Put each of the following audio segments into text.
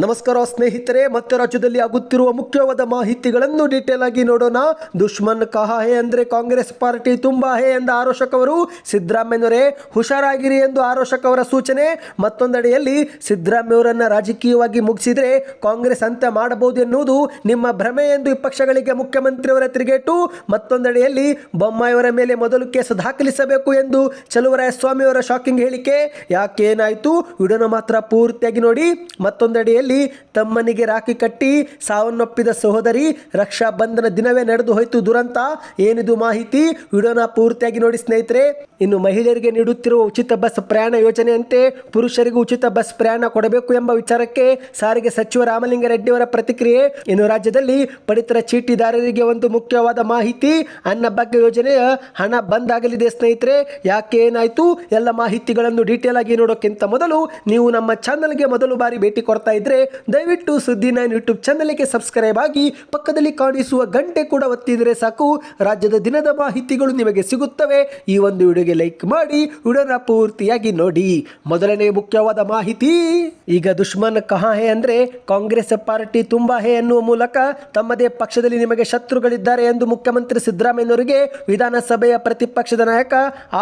ನಮಸ್ಕಾರ ಸ್ನೇಹಿತರೆ, ಮತ್ತೆ ರಾಜ್ಯದಲ್ಲಿ ಆಗುತ್ತಿರುವ ಮುಖ್ಯವಾದ ಮಾಹಿತಿಗಳನ್ನು ಡೀಟೇಲ್ ಆಗಿ ನೋಡೋಣ. ದುಶ್ಮನ್ ಕಹಾ ಹೇ ಅಂದರೆ ಕಾಂಗ್ರೆಸ್ ಪಾರ್ಟಿ ತುಂಬಾ ಹೇ ಎಂದ ಆರೋಷಕವರು ಸಿದ್ದರಾಮಯ್ಯನವರೇ, ಹುಷಾರಾಗಿರಿ ಎಂದು ಆರೋಷಕವರ ಸೂಚನೆ. ಮತ್ತೊಂದೆಡೆಯಲ್ಲಿ ಸಿದ್ದರಾಮಯ್ಯವರನ್ನ ರಾಜಕೀಯವಾಗಿ ಮುಗಿಸಿದರೆ ಕಾಂಗ್ರೆಸ್ ಅಂತ್ಯ ಮಾಡಬಹುದು ಎನ್ನುವುದು ನಿಮ್ಮ ಭ್ರಮೆ ಎಂದು ವಿಪಕ್ಷಗಳಿಗೆ ಮುಖ್ಯಮಂತ್ರಿಯವರ ತಿರುಗೇಟು. ಮತ್ತೊಂದೆಡೆಯಲ್ಲಿ ಬೊಮ್ಮಾಯಿಯವರ ಮೇಲೆ ಮೊದಲು ಕೇಸ್ ದಾಖಲಿಸಬೇಕು ಎಂದು ಚಲುವರಾಯಸ್ವಾಮಿಯವರ ಶಾಕಿಂಗ್ ಹೇಳಿಕೆ. ಯಾಕೆ ಏನಾಯಿತು? ವಿಡಿಯೋನ ಮಾತ್ರ ಪೂರ್ತಿಯಾಗಿ ನೋಡಿ. ಮತ್ತೊಂದೆಡೆಯಲ್ಲಿ ತಮ್ಮನಿಗೆ ರಾಖಿ ಕಟ್ಟಿ ಸಾವನ್ನಪ್ಪಿದ ಸಹೋದರಿ ರಕ್ಷಾ ಬಂಧನ ದಿನವೇ ನಡೆದು ಹೋಯಿತು ದುರಂತ. ಏನಿದು ಮಾಹಿತಿ? ವಿಡಿಯೋನ ಪೂರ್ತಿಯಾಗಿ ನೋಡಿ ಸ್ನೇಹಿತರೆ. ಇನ್ನು ಮಹಿಳೆಯರಿಗೆ ನೀಡುತ್ತಿರುವ ಉಚಿತ ಬಸ್ ಪ್ರಯಾಣ ಯೋಜನೆಯಂತೆ ಪುರುಷರಿಗೂ ಉಚಿತ ಬಸ್ ಪ್ರಯಾಣ ಕೊಡಬೇಕು ಎಂಬ ವಿಚಾರಕ್ಕೆ ಸಾರಿಗೆ ಸಚಿವ ರಾಮಲಿಂಗಾರೆಡ್ಡಿಯವರ ಪ್ರತಿಕ್ರಿಯೆ. ಇನ್ನು ರಾಜ್ಯದಲ್ಲಿ ಪಡಿತರ ಚೀಟಿದಾರರಿಗೆ ಒಂದು ಮುಖ್ಯವಾದ ಮಾಹಿತಿ ಅನ್ನಭಾಗ್ಯ ಯೋಜನೆಯ ಹಣ ಬಂದ್ ಆಗಲಿದೆ ಸ್ನೇಹಿತರೆ. ಯಾಕೆ ಏನಾಯ್ತು? ಎಲ್ಲ ಮಾಹಿತಿಗಳನ್ನು ಡೀಟೇಲ್ ಆಗಿ ನೋಡೋಕ್ಕಿಂತ ಮೊದಲು ನೀವು ನಮ್ಮ ಚಾನಲ್ಗೆ ಮೊದಲು ಬಾರಿ ಭೇಟಿ ಕೊಡ್ತಾ ಇದ್ರೆ ದಯವಿಟ್ಟು ಸುದ್ದಿ ನೈನ್ ಯೂಟ್ಯೂಬ್ ಚಾನಲ್ಗೆ ಸಬ್ಸ್ಕ್ರೈಬ್ ಆಗಿ ಪಕ್ಕದಲ್ಲಿ ಕಾಣಿಸುವ ಗಂಟೆ ಕೂಡ ಒತ್ತಿದರೆ ಸಾಕು. ರಾಜ್ಯದ ದಿನದ ಮಾಹಿತಿಗಳು ನಿಮಗೆ ಸಿಗುತ್ತವೆ. ಈ ಒಂದು ವಿಡಿಯೋಗೆ ಲೈಕ್ ಮಾಡಿ, ವಿಡಿಯೋನ ಪೂರ್ತಿಯಾಗಿ ನೋಡಿ. ಮೊದಲನೇ ಮುಖ್ಯವಾದ ಮಾಹಿತಿ, ಈಗ ದುಶ್ಮನ್ ಕಹಾ ಹೇ ಅಂದ್ರೆ ಕಾಂಗ್ರೆಸ್ ಪಾರ್ಟಿ ತುಂಬಾ ಹೇ ಎನ್ನುವ ಮೂಲಕ ತಮ್ಮದೇ ಪಕ್ಷದಲ್ಲಿ ನಿಮಗೆ ಶತ್ರುಗಳಿದ್ದಾರೆ ಎಂದು ಮುಖ್ಯಮಂತ್ರಿ ಸಿದ್ದರಾಮಯ್ಯನವರಿಗೆ ವಿಧಾನಸಭೆಯ ಪ್ರತಿಪಕ್ಷದ ನಾಯಕ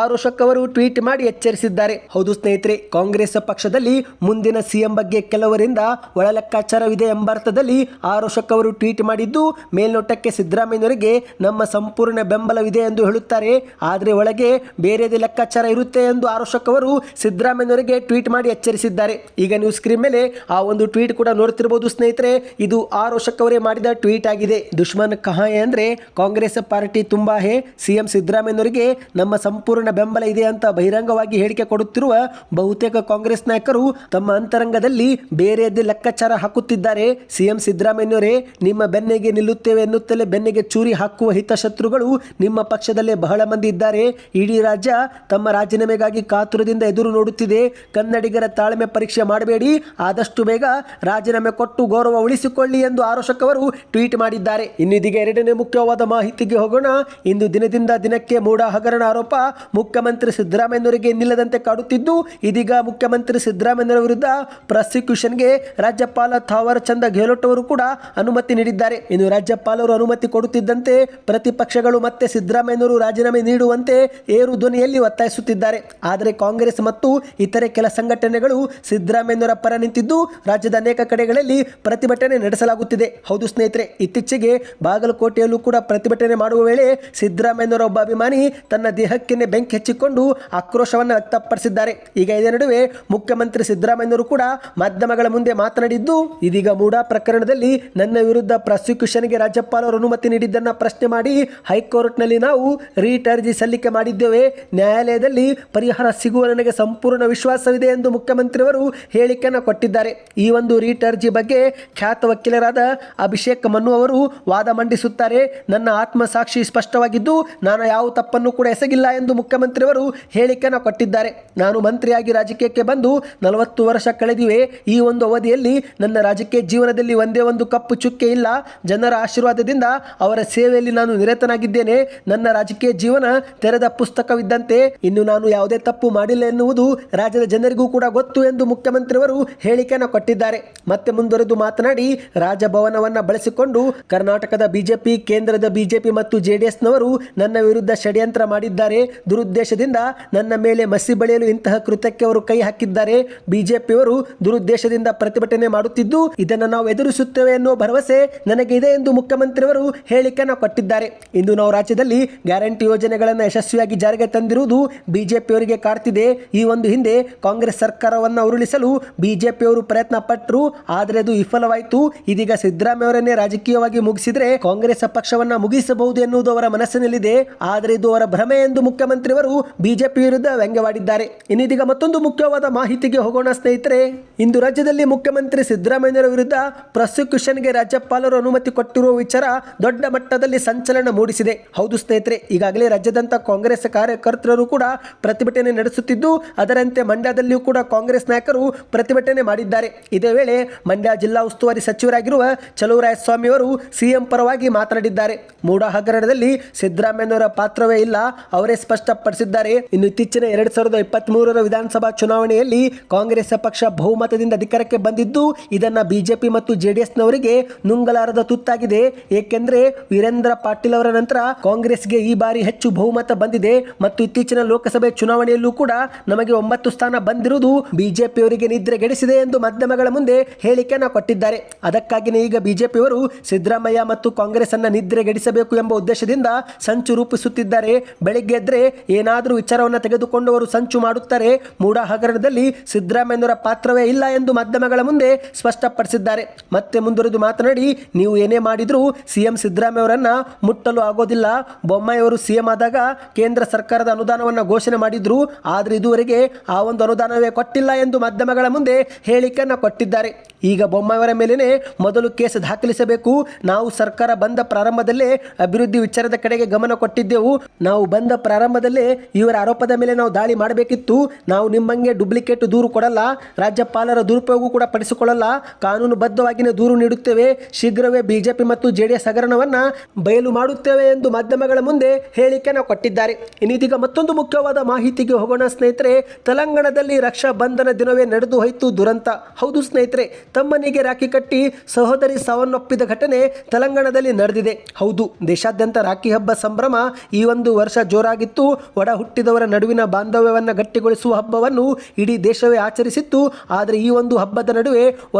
ಆರೋಷಕ್ ಅವರು ಟ್ವೀಟ್ ಮಾಡಿ ಎಚ್ಚರಿಸಿದ್ದಾರೆ. ಹೌದು ಸ್ನೇಹಿತರೆ, ಕಾಂಗ್ರೆಸ್ ಪಕ್ಷದಲ್ಲಿ ಮುಂದಿನ ಸಿಎಂ ಬಗ್ಗೆ ಕೆಲವರಿಂದ ಒಳ ಲೆಕ್ಕಾಚಾರವಿದೆ ಎಂಬ ಅರ್ಥದಲ್ಲಿ ಆರೋಷಕ್ ಅವರು ಟ್ವೀಟ್ ಮಾಡಿದ್ದು, ಮೇಲ್ನೋಟಕ್ಕೆ ಸಿದ್ದರಾಮಯ್ಯನವರಿಗೆ ನಮ್ಮ ಸಂಪೂರ್ಣ ಬೆಂಬಲವಿದೆ ಎಂದು ಹೇಳುತ್ತಾರೆ. ಆದರೆ ಒಳಗೆ ಬೇರೆದೇ ಲೆಕ್ಕಾಚಾರ ಇರುತ್ತೆ ಎಂದು ಆರೋಶಕ್ ಅವರು ಸಿದ್ದರಾಮಯ್ಯನವರಿಗೆ ಟ್ವೀಟ್ ಮಾಡಿ ಎಚ್ಚರಿಸಿದ್ದಾರೆ. ಈಗ ನೀವು ಸ್ಕ್ರೀನ್ ಮೇಲೆ ಆ ಒಂದು ಟ್ವೀಟ್ ಕೂಡ ನೋಡ್ತಿರಬಹುದು ಸ್ನೇಹಿತರೆ. ಇದು ಆರೋಷಕ್ ಅವರೇ ಮಾಡಿದ ಟ್ವೀಟ್ ಆಗಿದೆ. ದುಶ್ಮನ್ ಕಹಾಯೆ ಅಂದ್ರೆ ಕಾಂಗ್ರೆಸ್ ಪಾರ್ಟಿ ತುಂಬಾ ಹೇ, ಸಿಎಂ ಸಿದ್ದರಾಮಯ್ಯನವರಿಗೆ ನಮ್ಮ ಸಂಪೂರ್ಣ ಬೆಂಬಲ ಇದೆ ಅಂತ ಬಹಿರಂಗವಾಗಿ ಹೇಳಿಕೆ ಕೊಡುತ್ತಿರುವ ಬಹುತೇಕ ಕಾಂಗ್ರೆಸ್ ನಾಯಕರು ತಮ್ಮ ಅಂತರಂಗದಲ್ಲಿ ಬೇರೆಯದ್ದೇ ಲೆಕ್ಕಾಚಾರ ಹಾಕುತ್ತಿದ್ದಾರೆ. ಸಿಎಂ ಸಿದ್ದರಾಮಯ್ಯನವರೇ, ನಿಮ್ಮ ಬೆನ್ನಿಗೆ ನಿಲ್ಲುತ್ತೇವೆ ಎನ್ನುತ್ತಲೇ ಬೆನ್ನಿಗೆ ಚೂರಿ ಹಾಕುವ ಹಿತಶತ್ರುಗಳು ನಿಮ್ಮ ಪಕ್ಷದಲ್ಲೇ ಬಹಳ ಮಂದಿ ಇದ್ದಾರೆ. ಇಡೀ ರಾಜ್ಯ ತಮ್ಮ ರಾಜೀನಾಮೆಗಾಗಿ ಕಾತುರದಿಂದ ಎದುರು ನೋಡುತ್ತಿದೆ. ಕನ್ನಡಿಗರ ತಾಳ್ಮೆ ಪರೀಕ್ಷೆ ಮಾಡಬೇಡಿ. ಆದಷ್ಟು ಬೇಗ ರಾಜೀನಾಮೆ ಕೊಟ್ಟು ಗೌರವ ಉಳಿಸಿಕೊಳ್ಳಿ ಎಂದು ಆರೋಷಕ್ ಅವರು ಟ್ವೀಟ್ ಮಾಡಿದ್ದಾರೆ. ಇನ್ನಿದೀಗ ಎರಡನೇ ಮುಖ್ಯವಾದ ಮಾಹಿತಿಗೆ ಹೋಗೋಣ. ಇಂದು ದಿನದಿಂದ ದಿನಕ್ಕೆ ಮೂಡ ಹಗರಣ ಆರೋಪ ಮುಖ್ಯಮಂತ್ರಿ ಸಿದ್ದರಾಮಯ್ಯನವರಿಗೆ ನಿಲ್ಲದಂತೆ ಕಾಡುತ್ತಿದ್ದು, ಇದೀಗ ಮುಖ್ಯಮಂತ್ರಿ ಸಿದ್ದರಾಮಯ್ಯನವರ ವಿರುದ್ಧ ಪ್ರಾಸಿಕ್ಯೂಷನ್ಗೆ ರಾಜ್ಯಪಾಲ ಥಾವರ್ ಚಂದ ಗೆಹ್ಲೋಟ್ ಅವರು ಕೂಡ ಅನುಮತಿ ನೀಡಿದ್ದಾರೆ. ಇನ್ನು ರಾಜ್ಯಪಾಲರು ಅನುಮತಿ ಕೊಡುತ್ತಿದ್ದಂತೆ ಪ್ರತಿಪಕ್ಷಗಳು ಮತ್ತೆ ಸಿದ್ದರಾಮಯ್ಯನವರು ರಾಜೀನಾಮೆ ನೀಡುವಂತೆ ಏರು ಧ್ವನಿಯಲ್ಲಿ ಒತ್ತಾಯಿಸುತ್ತಿದ್ದಾರೆ. ಆದರೆ ಕಾಂಗ್ರೆಸ್ ಮತ್ತು ಇತರೆ ಕೆಲ ಸಂಘಟನೆಗಳು ಸಿದ್ದರಾಮಯ್ಯನವರ ಪರ ನಿಂತಿದ್ದು ರಾಜ್ಯದ ಅನೇಕ ಕಡೆಗಳಲ್ಲಿ ಪ್ರತಿಭಟನೆ ನಡೆಸಲಾಗುತ್ತಿದೆ. ಹೌದು ಸ್ನೇಹಿತರೆ, ಇತ್ತೀಚೆಗೆ ಬಾಗಲಕೋಟೆಯಲ್ಲೂ ಕೂಡ ಪ್ರತಿಭಟನೆ ಮಾಡುವ ವೇಳೆ ಸಿದ್ದರಾಮಯ್ಯನವರ ಒಬ್ಬ ಅಭಿಮಾನಿ ತನ್ನ ದೇಹಕ್ಕೆ ಬೆಂಕಿ ಹಚ್ಚಿಕೊಂಡು ಆಕ್ರೋಶವನ್ನು ವ್ಯಕ್ತಪಡಿಸಿದ್ದಾರೆ. ಈಗ ಇದೇ ನಡುವೆ ಮುಖ್ಯಮಂತ್ರಿ ಸಿದ್ದರಾಮಯ್ಯನವರು ಕೂಡ ಮಾಧ್ಯಮಗಳ ಮುಂದೆ ಮಾತನಾಡಿದ್ದು, ಇದೀಗ ಮೂಡಾ ಪ್ರಕರಣದಲ್ಲಿ ನನ್ನ ವಿರುದ್ಧ ಪ್ರಾಸಿಕ್ಯೂಷನ್ಗೆ ರಾಜ್ಯಪಾಲರು ಅನುಮತಿ ನೀಡಿದ್ದನ್ನ ಪ್ರಶ್ನೆ ಮಾಡಿ ಹೈಕೋರ್ಟ್ನಲ್ಲಿ ನಾವು ರೀಟ್ ಅರ್ಜಿ ಸಲ್ಲಿಕೆ ಮಾಡಿದ್ದೇವೆ. ನ್ಯಾಯಾಲಯದಲ್ಲಿ ಪರಿಹಾರ ಸಿಗುವ ನನಗೆ ಸಂಪೂರ್ಣ ವಿಶ್ವಾಸವಿದೆ ಎಂದು ಮುಖ್ಯಮಂತ್ರಿಯವರು ಹೇಳಿಕೆಯನ್ನು ಕೊಟ್ಟಿದ್ದಾರೆ. ಈ ಒಂದು ರೀಟ್ ಅರ್ಜಿ ಬಗ್ಗೆ ಖ್ಯಾತ ವಕೀಲರಾದ ಅಭಿಷೇಕ್ ಮನು ಅವರು ವಾದ ಮಂಡಿಸುತ್ತಾರೆ. ನನ್ನ ಆತ್ಮಸಾಕ್ಷಿ ಸ್ಪಷ್ಟವಾಗಿದ್ದು, ನಾನು ಯಾವ ತಪ್ಪನ್ನು ಕೂಡ ಎಸಗಿಲ್ಲ ಎಂದು ಮುಖ್ಯಮಂತ್ರಿಯವರು ಹೇಳಿಕೆಯನ್ನು ಕೊಟ್ಟಿದ್ದಾರೆ. ನಾನು ಮಂತ್ರಿಯಾಗಿ ರಾಜಕೀಯಕ್ಕೆ ಬಂದು ನಲವತ್ತು ವರ್ಷ ಕಳೆದಿವೆ. ಈ ಒಂದು ಅವಧಿಯಲ್ಲಿ ನನ್ನ ರಾಜಕೀಯ ಜೀವನದಲ್ಲಿ ಒಂದೇ ಒಂದು ಕಪ್ಪು ಚುಕ್ಕೆ ಇಲ್ಲ. ಜನರ ಆಶೀರ್ವಾದದಿಂದ ಅವರ ಸೇವೆಯಲ್ಲಿ ನಾನು ನಿರತನಾಗಿದ್ದೇನೆ. ನನ್ನ ರಾಜಕೀಯ ಜೀವನ ತೆರೆದ ಪುಸ್ತಕವಿದ್ದಂತೆ, ಇನ್ನು ನಾನು ಯಾವುದೇ ತಪ್ಪು ಮಾಡಿಲ್ಲ ಎನ್ನುವುದು ರಾಜ್ಯದ ಜನರಿಗೂ ಕೂಡ ಗೊತ್ತು ಎಂದು ಮುಖ್ಯಮಂತ್ರಿಯವರು ಹೇಳಿಕೆಯನ್ನು ಕೊಟ್ಟಿದ್ದಾರೆ. ಮತ್ತೆ ಮುಂದುವರೆದು ಮಾತನಾಡಿ, ರಾಜಭವನವನ್ನ ಬಳಸಿಕೊಂಡು ಕರ್ನಾಟಕದ ಬಿಜೆಪಿ, ಕೇಂದ್ರದ ಬಿಜೆಪಿ ಮತ್ತು ಜೆಡಿಎಸ್ನವರು ನನ್ನ ವಿರುದ್ಧ ಷಡ್ಯಂತ್ರ ಮಾಡಿದ್ದಾರೆ. ದುರುದ್ದೇಶದಿಂದ ನನ್ನ ಮೇಲೆ ಮಸಿ ಬಳಿಯಲು ಇಂತಹ ಕೃತ್ಯಕ್ಕೆ ಅವರು ಕೈ ಹಾಕಿದ್ದಾರೆ. ಬಿಜೆಪಿಯವರು ದುರುದ್ದೇಶದಿಂದ ಪ್ರತಿಭಟನೆ ಮಾಡುತ್ತಿದ್ದು, ಇದನ್ನು ನಾವು ಎದುರಿಸುತ್ತೇವೆ ಎನ್ನುವ ಭರವಸೆ ನನಗೆ ಇದೆ ಎಂದು ಮುಖ್ಯಮಂತ್ರಿಯವರು ಹೇಳಿಕೆಯನ್ನು ಕೊಟ್ಟಿದ್ದಾರೆ. ಇಂದು ನಾವು ರಾಜ್ಯದಲ್ಲಿ ಗ್ಯಾರಂಟಿ ಯೋಜನೆಗಳನ್ನು ಯಶಸ್ವಿಯಾಗಿ ಜಾರಿಗೆ ತಂದಿರುವುದು ಬಿಜೆಪಿಯವರಿಗೆ ಕಾಡ್ತಿದೆ. ಈ ಒಂದು ಹಿಂದೆ ಕಾಂಗ್ರೆಸ್ ಸರ್ಕಾರವನ್ನು ಉರುಳಿಸಲು ಬಿಜೆಪಿಯವರು ಪ್ರಯತ್ನ ಪಟ್ಟರು ಆದರೆ ಅದು ವಿಫಲವಾಯಿತು. ಇದೀಗ ಸಿದ್ದರಾಮಯ್ಯವರನ್ನೇ ರಾಜಕೀಯವಾಗಿ ಮುಗಿಸಿದ್ರೆ ಕಾಂಗ್ರೆಸ್ ಪಕ್ಷವನ್ನ ಮುಗಿಸಬಹುದು ಎನ್ನುವುದು ಅವರ ಮನಸ್ಸಿನಲ್ಲಿದೆ. ಆದರೆ ಇದು ಅವರ ಭ್ರಮೆ ಎಂದು ಮುಖ್ಯಮಂತ್ರಿಯವರು ಬಿಜೆಪಿ ವಿರುದ್ಧ ವ್ಯಂಗ್ಯವಾಡಿದ್ದಾರೆ. ಇನ್ನಿದೀಗ ಮತ್ತೊಂದು ಮುಖ್ಯವಾದ ಮಾಹಿತಿಗೆ ಹೋಗೋಣ ಸ್ನೇಹಿತರೆ. ಇಂದು ರಾಜ್ಯದಲ್ಲಿ ಮುಖ್ಯಮಂತ್ರಿ ಸಿದ್ದರಾಮಯ್ಯರ ವಿರುದ್ಧ ಪ್ರಾಸಿಕ್ಯೂಷನ್ಗೆ ರಾಜ್ಯಪಾಲರು ಅನುಮತಿ ಕೊಟ್ಟಿರುವ ವಿಚಾರ ದೊಡ್ಡ ಮಟ್ಟದಲ್ಲಿ ಸಂಚಲನ ಮೂಡಿಸಿದೆ. ಹೌದು ಸ್ನೇಹಿತರೆ, ಈಗಾಗಲೇ ರಾಜ್ಯದಂತ ಕಾಂಗ್ರೆಸ್ ಕಾರ್ಯಕರ್ತರು ಕೂಡ ಪ್ರತಿಭಟನೆ ನಡೆಸುತ್ತಿದ್ದು, ಅದರಂತೆ ಮಂಡ್ಯದಲ್ಲಿಯೂ ಕೂಡ ಕಾಂಗ್ರೆಸ್ ನಾಯಕರು ಪ್ರತಿಭಟನೆ ಮಾಡಿದ್ದಾರೆ. ಇದೇ ವೇಳೆ ಮಂಡ್ಯ ಜಿಲ್ಲಾ ಉಸ್ತುವಾರಿ ಸಚಿವರಾಗಿರುವ ಚಲುವರಾಯಸ್ವಾಮಿ ಅವರು ಸಿಎಂ ಪರವಾಗಿ ಮಾತನಾಡಿದ್ದಾರೆ. ಮೂಡ ಹಗರಣದಲ್ಲಿ ಸಿದ್ದರಾಮಯ್ಯನವರ ಪಾತ್ರವೇ ಇಲ್ಲ, ಅವರೇ ಸ್ಪಷ್ಟಪಡಿಸಿದ್ದಾರೆ. ಇನ್ನು ಇತ್ತೀಚಿನ ಎರಡ್ ಸಾವಿರದ ಇಪ್ಪತ್ತ್ ಮೂರರ ವಿಧಾನಸಭಾ ಚುನಾವಣೆಯಲ್ಲಿ ಕಾಂಗ್ರೆಸ್ ಪಕ್ಷ ಬಹುಮತದಿಂದ ಅಧಿಕಾರಕ್ಕೆ ಬಂದಿದೆ. ಬಂದಿದ್ದು ಇದನ್ನ ಬಿಜೆಪಿ ಮತ್ತು ಜೆಡಿಎಸ್ನವರಿಗೆ ನುಂಗಲಾರದ ತುತ್ತಾಗಿದೆ. ಏಕೆಂದರೆ ವೀರೇಂದ್ರ ಪಾಟೀಲ್ ಅವರ ನಂತರ ಕಾಂಗ್ರೆಸ್ಗೆ ಈ ಬಾರಿ ಹೆಚ್ಚು ಬಹುಮತ ಬಂದಿದೆ ಮತ್ತು ಇತ್ತೀಚಿನ ಲೋಕಸಭೆ ಚುನಾವಣೆಯಲ್ಲೂ ಕೂಡ ನಮಗೆ ಒಂಬತ್ತು ಸ್ಥಾನ ಬಂದಿರುವುದು ಬಿಜೆಪಿಯವರಿಗೆ ನಿದ್ರೆಗೆಡಿಸಿದೆ ಎಂದು ಮಾಧ್ಯಮಗಳ ಮುಂದೆ ಹೇಳಿಕೆಯನ್ನು ಕೊಟ್ಟಿದ್ದಾರೆ. ಅದಕ್ಕಾಗಿಯೇ ಈಗ ಬಿಜೆಪಿಯವರು ಸಿದ್ದರಾಮಯ್ಯ ಮತ್ತು ಕಾಂಗ್ರೆಸ್ ಅನ್ನ ನಿದ್ರೆಗೆಡಿಸಬೇಕು ಎಂಬ ಉದ್ದೇಶದಿಂದ ಸಂಚು ರೂಪಿಸುತ್ತಿದ್ದಾರೆ. ಬೆಳಿಗ್ಗೆ ಎದ್ರೆ ಏನಾದರೂ ವಿಚಾರವನ್ನು ತೆಗೆದುಕೊಂಡವರು ಸಂಚು ಮಾಡುತ್ತಾರೆ. ಮೂಡ ಹಗರಣದಲ್ಲಿ ಸಿದ್ದರಾಮಯ್ಯನವರ ಪಾತ್ರವೇ ಇಲ್ಲ ಎಂದು ಮಾಧ್ಯಮಗಳ ಮುಂದೆ ಸ್ಪಷ್ಟಪಡಿಸಿದ್ದಾರೆ. ಮತ್ತೆ ಮುಂದುವರೆದು ಮಾತನಾಡಿ, ನೀವು ಏನೇ ಮಾಡಿದರೂ ಸಿಎಂ ಸಿದ್ದರಾಮಯ್ಯ ಅವರನ್ನ ಮುಟ್ಟಲು ಆಗೋದಿಲ್ಲ. ಬೊಮ್ಮಾಯಿಯವರು ಸಿಎಂ ಆದಾಗ ಕೇಂದ್ರ ಸರ್ಕಾರದ ಅನುದಾನವನ್ನು ಘೋಷಣೆ ಮಾಡಿದ್ರು. ಆದರೆ ಇದುವರೆಗೆ ಆ ಒಂದು ಅನುದಾನವೇ ಕೊಟ್ಟಿಲ್ಲ ಎಂದು ಮಾಧ್ಯಮಗಳ ಮುಂದೆ ಹೇಳಿಕೆಯನ್ನು ಕೊಟ್ಟಿದ್ದಾರೆ. ಈಗ ಬೊಮ್ಮಾಯಿಯವರ ಮೇಲೇನೆ ಮೊದಲು ಕೇಸ್ ದಾಖಲಿಸಬೇಕು. ನಾವು ಸರ್ಕಾರ ಬಂದ ಪ್ರಾರಂಭದಲ್ಲೇ ಅಭಿವೃದ್ಧಿ ವಿಚಾರದ ಕಡೆಗೆ ಗಮನ ಕೊಟ್ಟಿದ್ದೆವು. ನಾವು ಬಂದ ಪ್ರಾರಂಭದಲ್ಲೇ ಇವರ ಆರೋಪದ ಮೇಲೆ ನಾವು ದಾಳಿ ಮಾಡಬೇಕಿತ್ತು. ನಾವು ನಿಮ್ಮಂಗೆ ಡುಪ್ಲಿಕೇಟ್ ದೂರು ಕೊಡಲ್ಲ. ರಾಜ್ಯಪಾಲರ ದುರುಪಯೋಗ ಕೂಡ ಪಡಿಸಿಕೊಳ್ಳಲ್ಲ ಕಾನೂನುಬದ್ಧವಾಗಿಯೇ ದೂರು ನೀಡುತ್ತೇವೆ. ಶೀಘ್ರವೇ ಬಿಜೆಪಿ ಮತ್ತು ಜೆಡಿಎಸ್ ಹಗರಣವನ್ನು ಬಯಲು ಮಾಡುತ್ತೇವೆ ಎಂದು ಮಾಧ್ಯಮಗಳ ಮುಂದೆ ಹೇಳಿಕೆಯನ್ನು ಕೊಟ್ಟಿದ್ದಾರೆ. ಇನ್ನೀಗ ಮತ್ತೊಂದು ಮುಖ್ಯವಾದ ಮಾಹಿತಿಗೆ ಹೋಗೋಣ ಸ್ನೇಹಿತರೆ. ತೆಲಂಗಾಣದಲ್ಲಿ ರಕ್ಷಾ ಬಂಧನ ದಿನವೇ ನಡೆದು ಹೋಯಿತು ದುರಂತ. ಹೌದು ಸ್ನೇಹಿತರೆ, ತಮ್ಮನಿಗೆ ರಾಖಿ ಕಟ್ಟಿ ಸಹೋದರಿ ಸಾವನ್ನಪ್ಪಿದ ಘಟನೆ ತೆಲಂಗಾಣದಲ್ಲಿ ನಡೆದಿದೆ. ಹೌದು, ದೇಶಾದ್ಯಂತ ರಾಖಿ ಹಬ್ಬ ಸಂಭ್ರಮ ಈ ಒಂದು ವರ್ಷ ಜೋರಾಗಿತ್ತು. ಒಡ ಹುಟ್ಟಿದವರ ನಡುವಿನ ಬಾಂಧವ್ಯವನ್ನು ಗಟ್ಟಿಗೊಳಿಸುವ ಹಬ್ಬವನ್ನು ಇಡೀ ದೇಶವೇ ಆಚರಿಸಿತ್ತು. ಆದರೆ ಈ ಒಂದು ಹಬ್ಬದ ನಡುವೆ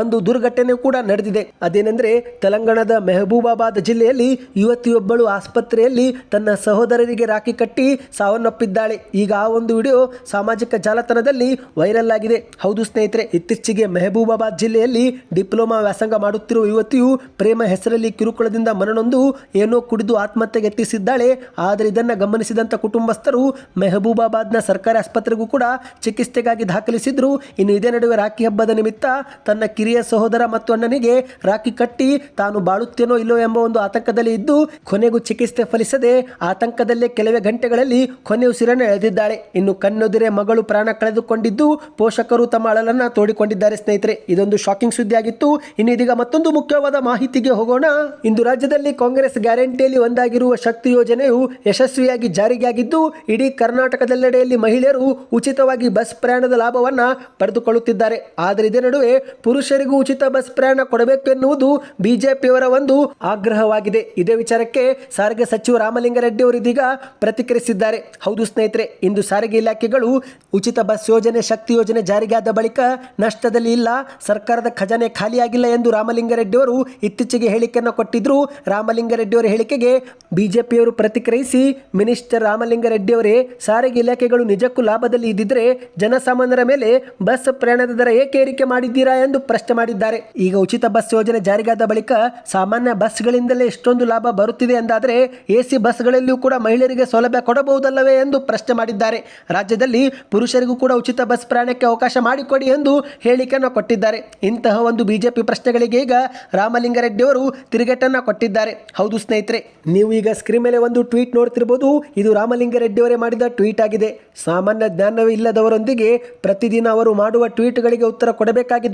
ಒಂದು ದುರ್ಘಟನೆ ಕೂಡ ನಡೆದಿದೆ. ಅದೇನೆಂದರೆ ತೆಲಂಗಾಣದ ಮೆಹಬೂಬಾಬಾದ್ ಜಿಲ್ಲೆಯಲ್ಲಿ ಯುವತಿಯೊಬ್ಬಳು ಆಸ್ಪತ್ರೆಯಲ್ಲಿ ತನ್ನ ಸಹೋದರರಿಗೆ ರಾಖಿ ಕಟ್ಟಿ ಸಾವನ್ನಪ್ಪಿದ್ದಾಳೆ. ಈಗ ಆ ಒಂದು ವಿಡಿಯೋ ಸಾಮಾಜಿಕ ಜಾಲತಾಣದಲ್ಲಿ ವೈರಲ್ ಆಗಿದೆ. ಹೌದು ಸ್ನೇಹಿತರೆ, ಇತ್ತೀಚೆಗೆ ಮೆಹಬೂಬಾಬಾದ್ ಜಿಲ್ಲೆಯಲ್ಲಿ ಡಿಪ್ಲೊಮಾ ವ್ಯಾಸಂಗ ಮಾಡುತ್ತಿರುವ ಯುವತಿಯು ಪ್ರೇಮ ಹೆಸರಲ್ಲಿ ಕಿರುಕುಳದಿಂದ ಮನನೊಂದು ಏನೋ ಕುಡಿದು ಆತ್ಮಹತ್ಯೆಗೆ ಯತ್ನಿಸಿದ್ದಾಳೆ. ಆದರೆ ಇದನ್ನು ಗಮನಿಸಿದಂಥ ಕುಟುಂಬಸ್ಥರು ಮೆಹಬೂಬಾಬಾದ್ನ ಸರ್ಕಾರಿ ಆಸ್ಪತ್ರೆಗೂ ಕೂಡ ಚಿಕಿತ್ಸೆಗಾಗಿ ದಾಖಲಿಸಿದ್ರು. ಇನ್ನು ಇದೇ ನಡುವೆ ರಾಖಿ ಹಬ್ಬದ ನಿಮಿತ್ತ ತನ್ನ ಕಿರಿಯ ಸಹೋದರ ಮತ್ತು ಅಣ್ಣನಿಗೆ ರಾಖಿ ಕಟ್ಟಿ ತಾನು ಬಾಳುತ್ತೇನೋ ಇಲ್ಲೋ ಎಂಬ ಒಂದು ಆತಂಕದಲ್ಲಿ ಇದ್ದು ಕೊನೆಗೂ ಚಿಕಿತ್ಸೆ ಫಲಿಸದೆ ಆತಂಕದಲ್ಲೇ ಕೆಲವೇ ಗಂಟೆಗಳಲ್ಲಿ ಕೊನೆ ಉಸಿರನ್ನು ಎಳೆದಿದ್ದಾಳೆ. ಇನ್ನು ಕಣ್ಣೆದುರೆ ಮಗಳು ಪ್ರಾಣ ಕಳೆದುಕೊಂಡಿದ್ದು ಪೋಷಕರು ತಮ್ಮ ಅಳಲನ್ನ ತೋಡಿಕೊಂಡಿದ್ದಾರೆ ಸ್ನೇಹಿತರೆ. ಇದೊಂದು ಶಾಕಿಂಗ್ ಸುದ್ದಿಯಾಗಿತ್ತು. ಇನ್ನು ಇದೀಗ ಮತ್ತೊಂದು ಮುಖ್ಯವಾದ ಮಾಹಿತಿಗೆ ಹೋಗೋಣ. ಇಂದು ರಾಜ್ಯದಲ್ಲಿ ಕಾಂಗ್ರೆಸ್ ಗ್ಯಾರಂಟಿಯಲ್ಲಿ ಒಂದಾಗಿರುವ ಶಕ್ತಿ ಯೋಜನೆಯು ಯಶಸ್ವಿಯಾಗಿ ಜಾರಿಗೆ ಆಗಿದ್ದು ಇಡೀ ಕರ್ನಾಟಕದೆಲ್ಲೆಡೆಯಲ್ಲಿ ಮಹಿಳೆಯರು ಉಚಿತವಾಗಿ ಬಸ್ ಪ್ರಯಾಣದ ಲಾಭವನ್ನ ಪಡೆದುಕೊಳ್ಳುತ್ತಿದ್ದಾರೆ. ಆದರೆ ಇದೇ ನಡುವೆ ಪುರುಷರಿಗೂ ಉಚಿತ ಬಸ್ ಪ್ರಯಾಣ ಕೊಡಬೇಕು ಎನ್ನುವುದು ಬಿಜೆಪಿಯವರ ಒಂದು ಆಗ್ರಹವಾಗಿದೆ. ಇದೇ ವಿಚಾರಕ್ಕೆ ಸಾರಿಗೆ ಸಚಿವ ರಾಮಲಿಂಗಾರೆಡ್ಡಿ ಅವರು ಇದೀಗ ಪ್ರತಿಕ್ರಿಯಿಸಿದ್ದಾರೆ. ಹೌದು ಸ್ನೇಹಿತರೆ, ಇಂದು ಸಾರಿಗೆ ಇಲಾಖೆಗಳು ಉಚಿತ ಬಸ್ ಯೋಜನೆ, ಶಕ್ತಿ ಯೋಜನೆ ಜಾರಿಗಾದ ಬಳಿಕ ನಷ್ಟದಲ್ಲಿ ಇಲ್ಲ, ಸರ್ಕಾರದ ಖಜಾನೆ ಖಾಲಿಯಾಗಿಲ್ಲ ಎಂದು ರಾಮಲಿಂಗಾರೆಡ್ಡಿ ಅವರು ಇತ್ತೀಚೆಗೆ ಹೇಳಿಕೆಯನ್ನು ಕೊಟ್ಟಿದ್ರು. ರಾಮಲಿಂಗಾರೆಡ್ಡಿ ಅವರ ಹೇಳಿಕೆಗೆ ಬಿಜೆಪಿಯವರು ಪ್ರತಿಕ್ರಿಯಿಸಿ, ಮಿನಿಸ್ಟರ್ ರಾಮಲಿಂಗಾರೆಡ್ಡಿ ಅವರೇ, ಸಾರಿಗೆ ಇಲಾಖೆಗಳು ನಿಜಕ್ಕೂ ಲಾಭದಲ್ಲಿ ಇದ್ದಿದ್ರೆ ಜನಸಾಮಾನ್ಯರ ಮೇಲೆ ಬಸ್ ಪ್ರಯಾಣದ ದರ ಏಕೆ ಏರಿಕೆ ಮಾಡಿದ್ದೀರಾ ಎಂದು ಪ್ರಶ್ನೆ ಮಾಡಿದ್ದಾರೆ. ಈಗ ಉಚಿತ ಬಸ್ ಯೋಜನೆ ಜಾರಿಗಾದ ಬಳಿಕ ಸಾಮಾನ್ಯ ಬಸ್ಗಳಿಂದಲೇ ಇಷ್ಟೊಂದು ಲಾಭ ಬರುತ್ತಿದೆ ಎಂದಾದರೆ ಎಸಿ ಬಸ್ಗಳಲ್ಲಿಯೂ ಕೂಡ ಮಹಿಳೆಯರಿಗೆ ಸೌಲಭ್ಯ ಕೊಡಬಹುದಲ್ಲವೇ ಎಂದು ಪ್ರಶ್ನೆ ಮಾಡಿದ್ದಾರೆ. ರಾಜ್ಯದಲ್ಲಿ ಪುರುಷರಿಗೂ ಕೂಡ ಉಚಿತ ಬಸ್ ಪ್ರಯಾಣಕ್ಕೆ ಅವಕಾಶ ಮಾಡಿಕೊಡಿ ಎಂದು ಹೇಳಿಕೆಯನ್ನು ಕೊಟ್ಟಿದ್ದಾರೆ. ಇಂತಹ ಒಂದು ಬಿಜೆಪಿ ಪ್ರಶ್ನೆಗಳಿಗೆ ಈಗ ರಾಮಲಿಂಗಾರೆಡ್ಡಿ ಅವರು ತಿರುಗೇಟನ್ನ ಕೊಟ್ಟಿದ್ದಾರೆ. ಹೌದು ಸ್ನೇಹಿತರೆ, ನೀವು ಈಗ ಸ್ಕ್ರೀನ್ ಮೇಲೆ ಒಂದು ಟ್ವೀಟ್ ನೋಡ್ತಿರ್ಬೋದು. ಇದು ರಾಮಲಿಂಗಾರೆಡ್ಡಿ ಅವರೇ ಮಾಡಿದ ಟ್ವೀಟ್ ಆಗಿದೆ. ಸಾಮಾನ್ಯ ಜ್ಞಾನವೇ ಇಲ್ಲದವರೊಂದಿಗೆ ಪ್ರತಿದಿನ ಅವರು ಮಾಡುವ ಟ್ವೀಟ್ಗಳಿಗೆ ಉತ್ತರ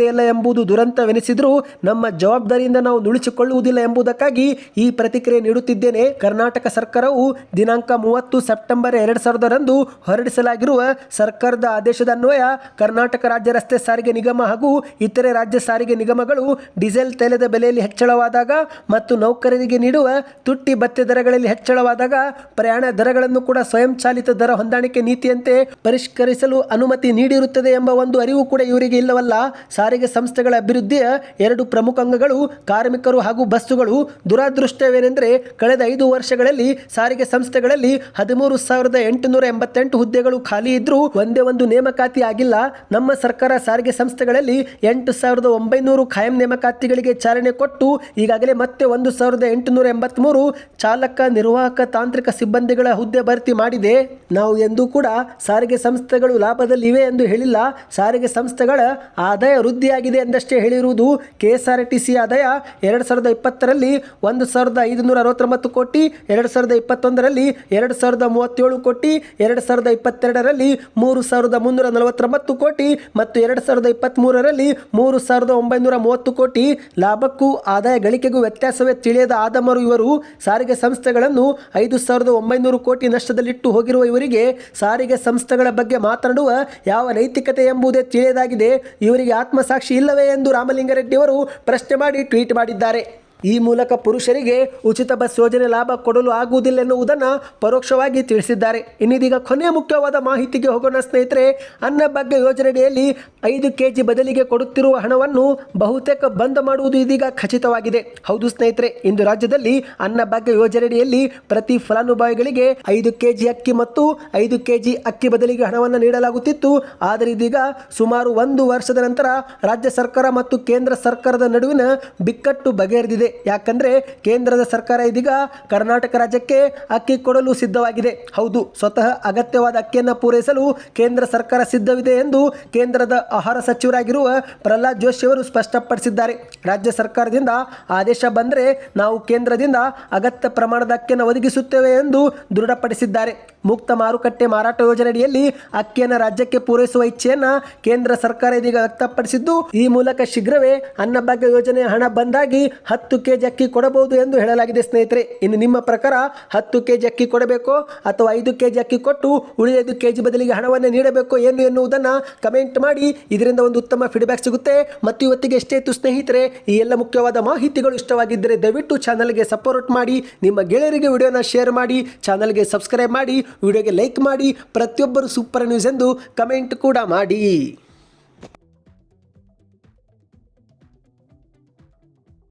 ಕೊಡಬೇಕಾಗಿದೆಯಲ್ಲ ಎಂಬುದು ದುರಂತವೆನಿಸಿದರೂ ನಮ್ಮ ಜವಾಬ್ದಾರಿಯಿಂದ ನಾವು ನುಳಿಸಿಕೊಳ್ಳುವುದಿಲ್ಲ ಎಂಬುದಕ್ಕಾಗಿ ಈ ಪ್ರತಿಕ್ರಿಯೆ ನೀಡುತ್ತಿದ್ದೇನೆ. ಕರ್ನಾಟಕ ಸರ್ಕಾರವು ದಿನಾಂಕ ಮೂವತ್ತು ಸೆಪ್ಟೆಂಬರ್ ಎರಡು ಸಾವಿರದರಂದು ಹೊರಡಿಸಲಾಗಿರುವ ಸರ್ಕಾರದ ಆದೇಶದ ಅನ್ವಯ ಕರ್ನಾಟಕ ರಾಜ್ಯ ರಸ್ತೆ ಸಾರಿಗೆ ನಿಗಮ ಹಾಗೂ ಇತರೆ ರಾಜ್ಯ ಸಾರಿಗೆ ನಿಗಮಗಳು ಡೀಸೆಲ್ ತೈಲದ ಬೆಲೆಯಲ್ಲಿ ಹೆಚ್ಚಳವಾದಾಗ ಮತ್ತು ನೌಕರರಿಗೆ ನೀಡುವ ತುಟ್ಟಿ ಭತ್ತೆ ದರಗಳಲ್ಲಿ ಹೆಚ್ಚಳವಾದಾಗ ಪ್ರಯಾಣ ದರಗಳನ್ನು ಕೂಡ ಸ್ವಯಂಚಾಲಿತ ದರ ಹೊಂದಾಣಿಕೆ ನೀತಿಯಂತೆ ಪರಿಷ್ಕರಿಸಲು ಅನುಮತಿ ನೀಡಿರುತ್ತದೆ ಎಂಬ ಒಂದು ಅರಿವು ಕೂಡ ಇವರಿಗೆ ಇಲ್ಲವಲ್ಲ. ಸಾರಿಗೆ ಸಂಸ್ಥೆಗಳ ಅಭಿವೃದ್ಧಿಯ ಎರಡು ಪ್ರಮುಖ ಅಂಗಗಳು, ಕಾರ್ಮಿಕರು ಹಾಗೂ ಬಸ್ಸುಗಳು. ದುರಾದೃಷ್ಟವೇನೆಂದರೆ, ಕಳೆದ ಐದು ವರ್ಷಗಳಲ್ಲಿ ಸಾರಿಗೆ ಸಂಸ್ಥೆಗಳಲ್ಲಿ ಹದಿಮೂರು ಸಾವಿರದ ಎಂಟುನೂರ ಎಂಬತ್ತೆಂಟು ಹುದ್ದೆಗಳು ಖಾಲಿ ಇದ್ರೂ ಒಂದೇ ಒಂದು ನೇಮಕಾತಿ ಆಗಿಲ್ಲ. ನಮ್ಮ ಸರ್ಕಾರ ಸಾರಿಗೆ ಸಂಸ್ಥೆಗಳಲ್ಲಿ ಎಂಟು ಸಾವಿರದ ಒಂಬೈನೂರು ಖಾಯಂ ನೇಮಕಾತಿಗಳಿಗೆ ಚಾಲನೆ ಕೊಟ್ಟು, ಈಗಾಗಲೇ ಮತ್ತೆ ಒಂದು ಸಾವಿರದ ಎಂಟುನೂರ ಎಂಬತ್ತ್ಮೂರು ಚಾಲಕ, ನಿರ್ವಾಹಕ, ತಾಂತ್ರಿಕ ಸಿಬ್ಬಂದಿಗಳ ಹುದ್ದೆ ಭರ್ತಿ ಮಾಡಿದೆ. ನಾವು ಎಂದೂ ಕೂಡ ಸಾರಿಗೆ ಸಂಸ್ಥೆಗಳು ಲಾಭದಲ್ಲಿವೆ ಎಂದು ಹೇಳಿಲ್ಲ. ಸಾರಿಗೆ ಸಂಸ್ಥೆಗಳ ಆದಾಯ ವೃದ್ಧಿಯಾಗಿದೆ ಎಂದಷ್ಟೇ ಹೇಳಿರುವುದು ಕೆಎಸ್ಆರ್ಟಿಸಿ ಆದಾಯ ಎರಡು ಸಾವಿರದ ಇಪ್ಪತ್ತರಲ್ಲಿ ಒಂದು ಸಾವಿರದ ಐದುನೂರ ಅರವತ್ತೊಂಬತ್ತು ಕೋಟಿ, ಎರಡು ಸಾವಿರದ ಇಪ್ಪತ್ತೊಂದರಲ್ಲಿ ಎರಡು ಸಾವಿರದ ಮೂವತ್ತೇಳು ಕೋಟಿ, ಎರಡು ಸಾವಿರದ ಇಪ್ಪತ್ತೆರಡರಲ್ಲಿ ಮೂರು ಸಾವಿರದ ಮುನ್ನೂರ ನಲವತ್ತೊಂಬತ್ತು ಕೋಟಿ ಮತ್ತು ಎರಡು ಸಾವಿರದ ಇಪ್ಪತ್ತ್ಮೂರರಲ್ಲಿ ಮೂರು ಸಾವಿರದ ಒಂಬೈನೂರ ಮೂವತ್ತು ಕೋಟಿ. ಲಾಭಕ್ಕೂ ಆದಾಯ ಗಳಿಕೆಗೂ ವ್ಯತ್ಯಾಸವೇ ತಿಳಿಯದ ಆದಮರು ಇವರು ಸಾರಿಗೆ ಸಂಸ್ಥೆಗಳನ್ನು ಐದು ಸಾವಿರದ ಒಂಬೈನೂರು ಕೋಟಿ ನಷ್ಟದಲ್ಲಿಟ್ಟು ಹೋಗಿರುವ ಇವರಿಗೆ ಸಾರಿಗೆ ಸಂಸ್ಥೆಗಳ ಬಗ್ಗೆ ಮಾತನಾಡುವ ಯಾವ ನೈತಿಕತೆ ಎಂಬುದೇ ತಿಳಿಯದಾಗಿದೆ. ಇವರಿಗೆ ಆತ್ಮಸಾಕ್ಷಿ ಮನಸ್ಸಾಕ್ಷಿ ಇಲ್ಲವೇ ಎಂದು ರಾಮಲಿಂಗಾರೆಡ್ಡಿ ಅವರು ಪ್ರಶ್ನೆ ಮಾಡಿ ಟ್ವೀಟ್ ಮಾಡಿದ್ದಾರೆ. ಈ ಮೂಲಕ ಪುರುಷರಿಗೆ ಉಚಿತ ಬಸ್ ಯೋಜನೆ ಲಾಭ ಕೊಡಲು ಆಗುವುದಿಲ್ಲ ಎನ್ನುವುದನ್ನು ಪರೋಕ್ಷವಾಗಿ ತಿಳಿಸಿದ್ದಾರೆ. ಇನ್ನಿದೀಗ ಕೊನೆಯ ಮುಖ್ಯವಾದ ಮಾಹಿತಿಗೆ ಹೋಗೋಣ ಸ್ನೇಹಿತರೆ ಅನ್ನಭಾಗ್ಯ ಯೋಜನೆಯಡಿಯಲ್ಲಿ ಐದು ಕೆಜಿ ಬದಲಿಗೆ ಕೊಡುತ್ತಿರುವ ಹಣವನ್ನು ಬಹುತೇಕ ಬಂದ್ ಮಾಡುವುದು ಇದೀಗ ಖಚಿತವಾಗಿದೆ. ಹೌದು ಸ್ನೇಹಿತರೆ, ಇಂದು ರಾಜ್ಯದಲ್ಲಿ ಅನ್ನಭಾಗ್ಯ ಯೋಜನೆಯಡಿಯಲ್ಲಿ ಪ್ರತಿ ಫಲಾನುಭವಿಗಳಿಗೆ ಐದು ಕೆಜಿ ಅಕ್ಕಿ ಮತ್ತು ಐದು ಕೆಜಿ ಅಕ್ಕಿ ಬದಲಿಗೆ ಹಣವನ್ನು ನೀಡಲಾಗುತ್ತಿತ್ತು. ಆದರೆ ಇದೀಗ ಸುಮಾರು ಒಂದು ವರ್ಷದ ನಂತರ ರಾಜ್ಯ ಸರ್ಕಾರ ಮತ್ತು ಕೇಂದ್ರ ಸರ್ಕಾರದ ನಡುವಿನ ಬಿಕ್ಕಟ್ಟು ಬಗೆಹರಿದಿದೆ. ಯಾಕಂದ್ರೆ ಕೇಂದ್ರದ ಸರ್ಕಾರ ಇದೀಗ ಕರ್ನಾಟಕ ರಾಜ್ಯಕ್ಕೆ ಅಕ್ಕಿ ಕೊಡಲು ಸಿದ್ಧವಾಗಿದೆ. ಹೌದು, ಸ್ವತಃ ಅಗತ್ಯವಾದ ಅಕ್ಕಿಯನ್ನು ಪೂರೈಸಲು ಕೇಂದ್ರ ಸರ್ಕಾರ ಸಿದ್ಧವಿದೆ ಎಂದು ಕೇಂದ್ರದ ಆಹಾರ ಸಚಿವರಾಗಿರುವ ಪ್ರಹ್ಲಾದ್ ಜೋಶಿ ಅವರು ಸ್ಪಷ್ಟಪಡಿಸಿದ್ದಾರೆ. ರಾಜ್ಯ ಸರ್ಕಾರದಿಂದ ಆದೇಶ ಬಂದರೆ ನಾವು ಕೇಂದ್ರದಿಂದ ಅಗತ್ಯ ಪ್ರಮಾಣದ ಅಕ್ಕಿಯನ್ನು ಒದಗಿಸುತ್ತೇವೆ ಎಂದು ದೃಢಪಡಿಸಿದ್ದಾರೆ. ಮುಕ್ತ ಮಾರುಕಟ್ಟೆ ಮಾರಾಟ ಯೋಜನೆಯಡಿಯಲ್ಲಿ ಅಕ್ಕಿಯನ್ನು ರಾಜ್ಯಕ್ಕೆ ಪೂರೈಸುವ ಇಚ್ಛೆಯನ್ನು ಕೇಂದ್ರ ಸರ್ಕಾರ ಇದೀಗ ವ್ಯಕ್ತಪಡಿಸಿದ್ದು, ಈ ಮೂಲಕ ಶೀಘ್ರವೇ ಅನ್ನಭಾಗ್ಯ ಯೋಜನೆಯ ಹಣ ಬಂದಾಗಿ ಹತ್ತು ಕೆಜಿ ಅಕ್ಕಿ ಕೊಡಬಹುದು ಎಂದು ಹೇಳಲಾಗಿದೆ, ಸ್ನೇಹಿತರೆ. ಇನ್ನು ನಿಮ್ಮ ಪ್ರಕಾರ ಹತ್ತು ಕೆಜಿ ಅಕ್ಕಿ ಕೊಡಬೇಕೋ ಅಥವಾ ಐದು ಕೆಜಿ ಅಕ್ಕಿ ಕೊಟ್ಟು ಉಳಿದೈದು ಕೆಜಿ ಬದಲಿಗೆ ಹಣವನ್ನು ನೀಡಬೇಕೋ ಏನು ಎನ್ನುವುದನ್ನು ಕಮೆಂಟ್ ಮಾಡಿ. ಇದರಿಂದ ಒಂದು ಉತ್ತಮ ಫೀಡ್ಬ್ಯಾಕ್ ಸಿಗುತ್ತೆ. ಮತ್ತು ಇವತ್ತಿಗೆ ಎಷ್ಟೇ ಇತ್ತು, ಸ್ನೇಹಿತರೆ, ಈ ಎಲ್ಲ ಮುಖ್ಯವಾದ ಮಾಹಿತಿಗಳು ಇಷ್ಟವಾಗಿದ್ದರೆ ದಯವಿಟ್ಟು ಚಾನಲ್ಗೆ ಸಪೋರ್ಟ್ ಮಾಡಿ, ನಿಮ್ಮ ಗೆಳೆಯರಿಗೆ ವಿಡಿಯೋನ ಶೇರ್ ಮಾಡಿ, ಚಾನಲ್ಗೆ ಸಬ್ಸ್ಕ್ರೈಬ್ ಮಾಡಿ, ವಿಡಿಯೋಗೆ ಲೈಕ್ ಮಾಡಿ, ಪ್ರತಿಯೊಬ್ಬರು ಸೂಪರ್ ನ್ಯೂಸ್ ಎಂದು ಕಮೆಂಟ್ ಕೂಡ ಮಾಡಿ.